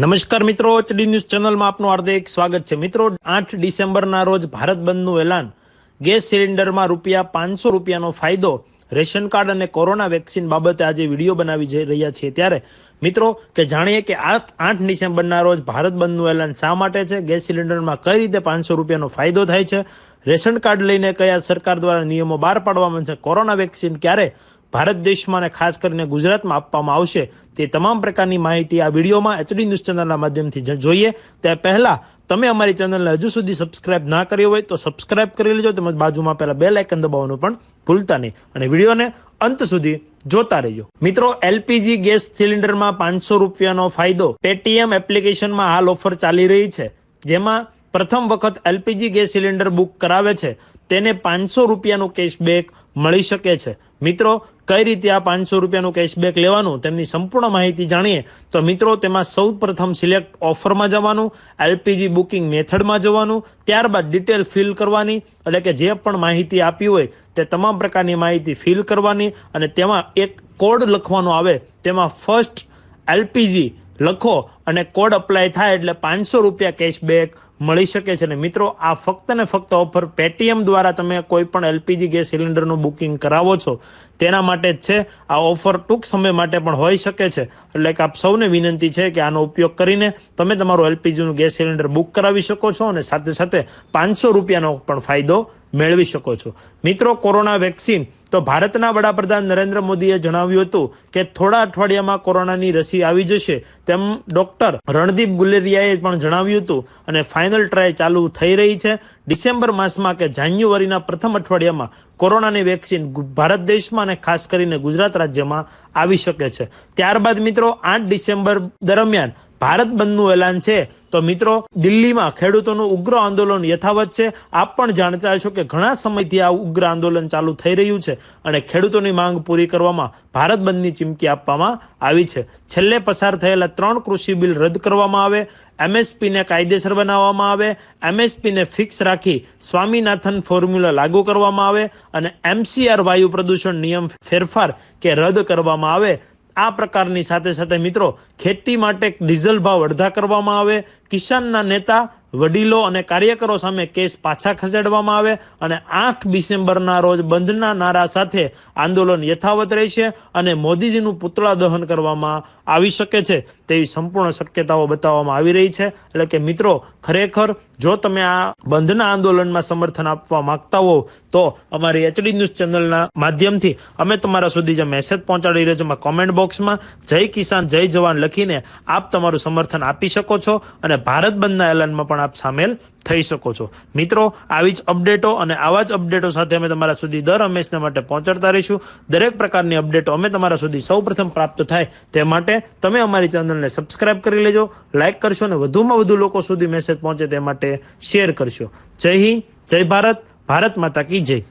નમસ્કાર મિત્રો HD news ચેનલમાં આપનું હાર્દિક સ્વાગત છે. મિત્રો, આઠ ડિસેમ્બરના રોજ ભારત બંધનું એલાન. ગેસ સિલિન્ડરમાં રૂપિયા પાંચસો રૂપિયાનો ફાયદો. રેશન કાર્ડ અને કોરોના વેક્સિન બાબતે આજે વીડિયો બનાવી જઈ રહ્યા છીએ ત્યારે. મિત્રો, કે જાણીએ કે આઠ આઠ ડિસેમ્બરના રોજ ભારત બંધનું એલાન શા માટે છે? ગેસ સિલિન્ડરમાં કઈ રીતે પાંચસો રૂપિયાનો ફાયદો થાય છે? રેશન કાર્ડ લઈને કયા સરકાર દ્વારા નિયમો બહાર પાડવામાં છે? કોરોના વેક્સિન ક્યારે ભારત દેશમાં અને ખાસ કરીને ગુજરાતમાં આપવામાં આવશે તે તમામ પ્રકારની માહિતી આ વિડીયોમાં એચડી ન્યૂઝ ચેનલના માધ્યમથી જોઈએ. તે પહેલા તમે અમારી ચેનલને હજુ સુધી સબસ્ક્રાઇબ ના કરી હોય તો સબસ્ક્રાઇબ કરી લેજો. તેમજ બાજુમાં પહેલા બે લાઇકન દબાવવાનું પણ ભૂલતા નહીં. અને વિડીયોને અંત સુધી જોતા રહેજો. મિત્રો એલપીજી ગેસ સિલિન્ડરમાં પાંચસો રૂપિયાનો ફાયદો પેટીએમ એપ્લિકેશનમાં હાલ ઓફર ચાલી રહી છે. જેમાં પ્રથમ વખત એલપીજી ગેસ સિલિન્ડર બુક કરાવે છે, તેને પાંચસો રૂપિયાનું કેશબેક મળી શકે છે. મિત્રો, કઈ રીતે આ પાંચસો રૂપિયાનું કેશબેક લેવાનું તેમની સંપૂર્ણ માહિતી જાણીએ. તો મિત્રો, તેમાં સૌ પ્રથમ સિલેક્ટ ઓફરમાં જવાનું, એલપીજી બુકિંગ મેથડમાં જવાનું, ત્યારબાદ ડિટેલ ફિલ કરવાની, એટલે કે જે પણ માહિતી આપી હોય તે તમામ પ્રકારની માહિતી ફિલ કરવાની અને તેમાં એક કોડ લખવાનો આવે. તેમાં ફર્સ્ટ એલપીજી લખો અને કોડ અપ્લાય થાય એટલે પાંચસો રૂપિયા કેશબેક મળી શકે છે. ને મિત્રો, આ ફક્ત ને ફક્ત ઓફર પેટીએમ દ્વારા તમે કોઈ પણ એલપીજી ગેસ સિલિન્ડરનું બુકિંગ કરાવો છો. તેના માટે જ છે. આ ઓફર ટૂંક સમય માટે પણ હોઈ શકે છે. એટલે કે આપ સૌને વિનંતી છે કે આનો ઉપયોગ કરીને તમે તમારું એલપીજીનું ગેસ સિલિન્ડર બુક કરાવી શકો છો અને સાથે સાથે પાંચસો રૂપિયાનો પણ ફાયદો મેળવી શકો છો. મિત્રો, કોરોના વેક્સિન. તો ભારતના વડાપ્રધાન નરેન્દ્ર મોદીએ જણાવ્યું હતું કે થોડા અઠવાડિયામાં કોરોનાની રસી આવી જશે તેમ ડોક્ટર રણદીપ ગુલેરિયાએ પણ જણાવ્યું હતું અને ફાઇનલ ટ્રાય ચાલુ થઈ રહી છે. ડિસેમ્બર માસમાં કે જાન્યુઆરીના પ્રથમ અઠવાડિયામાં કોરોનાની વેક્સિન ભારત દેશમાં અને ખાસ કરીને ગુજરાત રાજ્યમાં આવી શકે છે. ત્યારબાદ મિત્રો, આઠ ડિસેમ્બર દરમિયાન ભારત બંધનું એલાન છે. તો મિત્રો, દિલ્હીમાં ખેડૂતોનું ઉગ્ર આંદોલન યથાવત છે. આપ પણ જાણતા છો કે ઘણા સમયથી આ ઉગ્ર આંદોલન ચાલુ થઈ રહ્યું છે અને ખેડૂતોની માંગ પૂરી કરવામાં ભારત બંધની ચીમકી આપવામાં આવી છે. છેલ્લે પસાર થયેલા ત્રણ કૃષિ બિલ રદ કરવામાં આવે, એમએસપીને કાયદેસર બનાવવામાં આવે, એમએસપીને ફિક્સ રાખી સ્વામીનાથન ફોર્મ્યુલા લાગુ કરવામાં આવે અને એમસીઆર વાયુ પ્રદૂષણ નિયમ ફેરફાર કે રદ કરવામાં આવે. આ પ્રકારની સાથે સાથે મિત્રો ખેતી માટે ડીઝલ ભાવ અડધા કરવામાં આવે, કિસાનના નેતા, વડીલો અને કાર્યકરો સામે કેસ પાછા ખસેડવામાં આવે અને આઠ ડિસેમ્બરના રોજ બંધના નારા સાથે આંદોલન યથાવત રહેશે અને મોદીજીનું પુતળા દહન કરવામાં આવી શકે છે. તેવી સંપૂર્ણ શક્યતાઓ બતાવવામાં આવી રહી છે. એટલે કે મિત્રો, ખરેખર જો તમે આ બંધના આંદોલનમાં સમર્થન આપવા માંગતા હો તો અમારી એચડી ન્યૂઝ ચેનલના માધ્યમથી અમે તમારા સુધી જે મેસેજ પહોંચાડી રહ્યો છે એમાં કોમેન્ટ બોક્સમાં જય કિસાન, જય જવાન લખીને આપ તમારું સમર્થન આપી શકો છો અને ભારત બંધના એલાનમાં પણ આપ સામેલ થઈ શકો છો. મિત્રો, આવી જ અપડેટો અને આવા જ અપડેટો સાથે અમે તમારા સુધી દર હંમેશને માટે પહોંચાડતા રહીશું. દરેક પ્રકારની અપડેટો અમે તમારા સુધી સૌ પ્રથમ પ્રાપ્ત થાય તે માટે તમે અમારી ચેનલને સબસ્ક્રાઇબ કરી લેજો, લાઇક કરશો અને વધુમાં વધુ લોકો સુધી મેસેજ પહોંચે તે માટે શેર કરશો. જય હિન્દ, જય ભારત ભારત માતા કી જય.